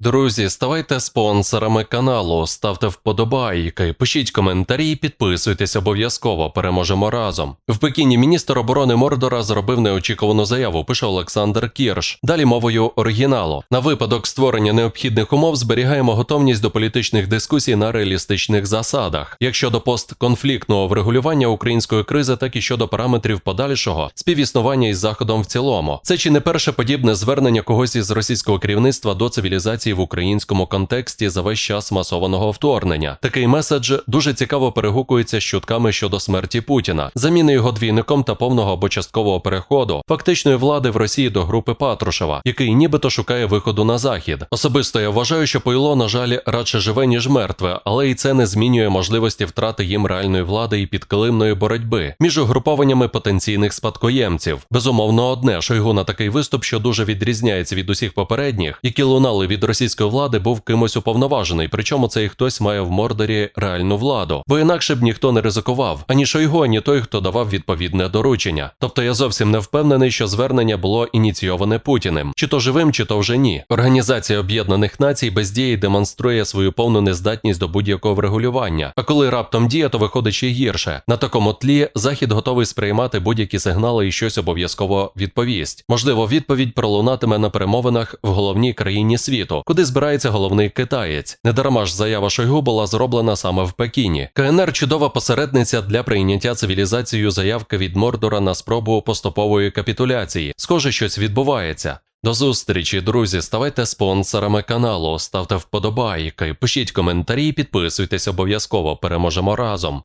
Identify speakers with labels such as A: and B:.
A: Друзі, ставайте спонсорами каналу, ставте вподобайки, пишіть коментарі, і підписуйтесь обов'язково. Переможемо разом. В Пекіні міністр оборони Мордора зробив неочікувану заяву. Пише Олександр Кірш. Далі мовою оригіналу. На випадок створення необхідних умов зберігаємо готовність до політичних дискусій на реалістичних засадах, як щодо постконфліктного врегулювання української кризи, так і щодо параметрів подальшого співіснування із заходом в цілому. Це чи не перше подібне звернення когось із російського керівництва до цивілізації в українському контексті за весь час масованого вторгнення. Такий меседж дуже цікаво перегукується з чутками щодо смерті Путіна, заміни його двійником та повного або часткового переходу фактичної влади в Росії до групи Патрушева, який нібито шукає виходу на захід. Особисто я вважаю, що Пойло, на жаль, радше живе ніж мертве, але і це не змінює можливості втрати їм реальної влади і підкилимної боротьби між угрупованнями потенційних спадкоємців. Безумовно, одне Шойгу на такий виступ, що дуже відрізняється від усіх попередніх, які лунали від російської влади, був кимось уповноважений. Причому цей хтось має в Мордорі реальну владу, бо інакше б ніхто не ризикував ані Шойгу, ані той, хто давав відповідне доручення. Тобто я зовсім не впевнений, що звернення було ініційоване Путіним, чи то живим, чи то вже ні. Організація Об'єднаних Націй без дії демонструє свою повну нездатність до будь-якого врегулювання. А коли раптом діє, то виходить ще гірше. На такому тлі захід готовий сприймати будь-які сигнали і щось обов'язково відповість. Можливо, відповідь пролунатиме на перемовинах в головній країні світу, куди збирається головний китаєць. Недарма ж заява Шойгу була зроблена саме в Пекіні. КНР чудова посередниця для прийняття цивілізацією заявки від Мордора на спробу поступової капітуляції. Схоже, щось відбувається. До зустрічі, друзі. Ставайте спонсорами каналу, ставте вподобайки, пишіть коментарі, підписуйтесь обов'язково. Переможемо разом.